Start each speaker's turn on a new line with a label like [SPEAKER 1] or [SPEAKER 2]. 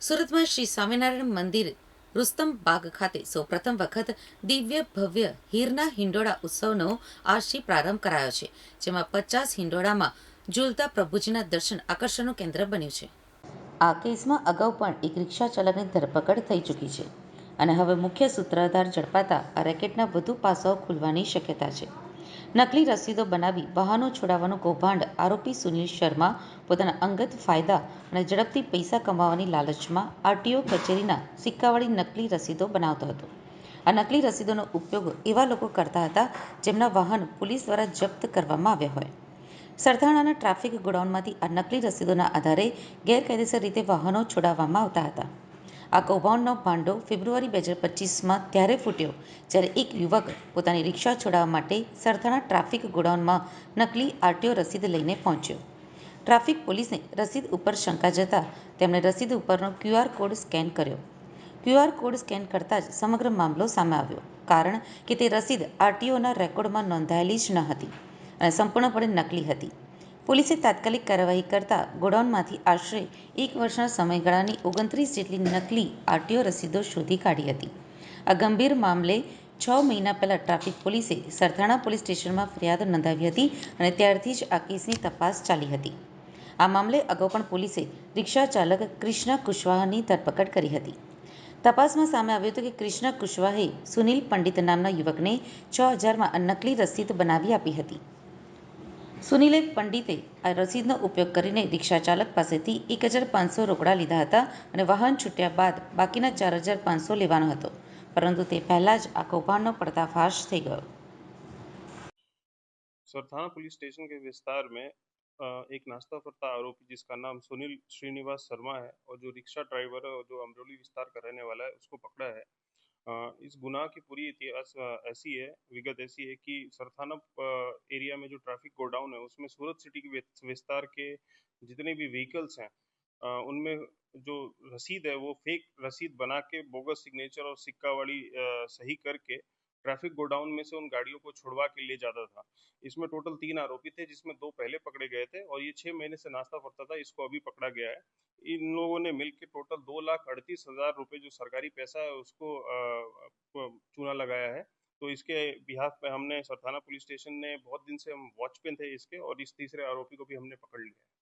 [SPEAKER 1] સુરતમાં શ્રી સ્વામિનારાયણ મંદિર, રુસ્તમ બાગ ખાતે સૌપ્રથમ વખત દિવ્ય ભવ્ય હીરના હિંડોળા ઉત્સવનો આજથી પ્રારંભ કરાયો છે, જેમાં પચાસ હિંડોળામાં ઝૂલતા પ્રભુજીના દર્શન આકર્ષણનું કેન્દ્ર બન્યું છે. આ કેસમાં અગાઉ પણ એક રિક્ષા ચાલકની ધરપકડ થઈ ચૂકી છે અને હવે મુખ્ય સૂત્રધાર ઝડપાતા આ રેકેટના વધુ પાસાઓ ખુલવાની શક્યતા છે. નકલી રસીદો બનાવી વાહનો છોડાવવાનું કૌભાંડ, આરોપી સુનિલ શર્મા પોતાના અંગત ફાયદા અને ઝડપથી પૈસા કમાવાની લાલચમાં આરટીઓ કચેરીના સિક્કાવાળી નકલી રસીદો બનાવતો હતો. આ નકલી રસીદોનો ઉપયોગ એવા લોકો કરતા હતા જેમના વાહન પોલીસ દ્વારા જપ્ત કરવામાં આવ્યા હોય. સરથાણાના ટ્રાફિક ગોડાઉનમાંથી આ નકલી રસીદોના આધારે ગેરકાયદેસર રીતે વાહનો છોડાવવામાં આવતા હતા. આ કૌભાંડનો ભાંડો ફેબ્રુઆરી બે હજાર પચીસમાં ત્યારે ફૂટ્યો, જ્યારે એક યુવક પોતાની રિક્ષા છોડાવવા માટે સરથાણા ટ્રાફિક ગોડાઉનમાં નકલી આરટીઓ રસીદ લઈને પહોંચ્યો. ટ્રાફિક પોલીસને રસીદ ઉપર શંકા જતા તેમણે રસીદ ઉપરનો ક્યુઆર કોડ સ્કેન કર્યો. ક્યુઆર કોડ સ્કેન કરતાં જ સમગ્ર મામલો સામે આવ્યો, કારણ કે તે રસીદ આરટીઓના રેકોર્ડમાં નોંધાયેલી જ ન હતી અને સંપૂર્ણપણે નકલી હતી. પોલીસે તાત્કાલિક કાર્યવાહી કરતા ગોડાઉનમાંથી આશરે એક વર્ષના સમયગાળાની ઓગણત્રીસ જેટલી નકલી આરટીઓ રસીદો શોધી કાઢી હતી. આ ગંભીર મામલે છ મહિના પહેલાં ટ્રાફિક પોલીસે સરથાણા પોલીસ સ્ટેશનમાં ફરિયાદ નોંધાવી હતી અને ત્યારથી જ આ કેસની તપાસ ચાલી હતી. આ મામલે અગાઉ પણ પોલીસે રિક્ષા ચાલક કૃષ્ણા કુશવાહાની ધરપકડ કરી હતી. તપાસમાં સામે આવ્યું હતું કે કૃષ્ણા કુશવાહે સુનિલ પંડિત નામના યુવકને છ હજારમાં નકલી રસીદ બનાવી આપી હતી. સુનિલે પંડિતે આ રસીદનો ઉપયોગ કરીને રિક્ષા ચાલક પાસેથી એક હજાર પાંચસો રોકડા લીધા હતા અને વાહન છૂટ્યા બાદ બાકીના ચાર હજાર પાંચસો લેવાનો હતો પરંતુ તે પહેલા જ આ કૌભાંડનો પર્દાફાશ થઈ ગયો
[SPEAKER 2] सरथाना पुलिस स्टेशन के विस्तार में अ, एक नाश्ता फरता आरोपी जिसका नाम सुनील श्रीनिवास शर्मा है और जो रिक्शा ड्राइवर है और जो अमरोली विस्तार का रहने वाला है उसको पकड़ा है अ, इस गुनाह की पूरी इतिहास ऐसी है, विगत ऐसी है कि सरथाना एरिया में जो ट्रैफ़िक गोडाउन है, उसमें सूरत सिटी के विस्तार के जितने भी व्हीकल्स हैं उनमें जो रसीद है, वो फेक रसीद बना के, बोगस सिग्नेचर और सिक्का वाली सही करके ट्रैफ़िक गोडाउन में से उन गाड़ियों को छुड़वा के ले जाता था। इसमें टोटल तीन आरोपी थे, जिसमें दो पहले पकड़े गए थे और ये छह महीने से नाश्ता फरता था, इसको अभी पकड़ा गया है। इन लोगों ने मिलकर टोटल दो लाख अड़तीस हज़ार रुपए जो सरकारी पैसा है, उसको चूना लगाया है। तो इसके बिहार पे हमने सरथाना पुलिस स्टेशन ने बहुत दिन से हम वॉच पे थे इसके और इस तीसरे आरोपी को भी हमने पकड़ लिया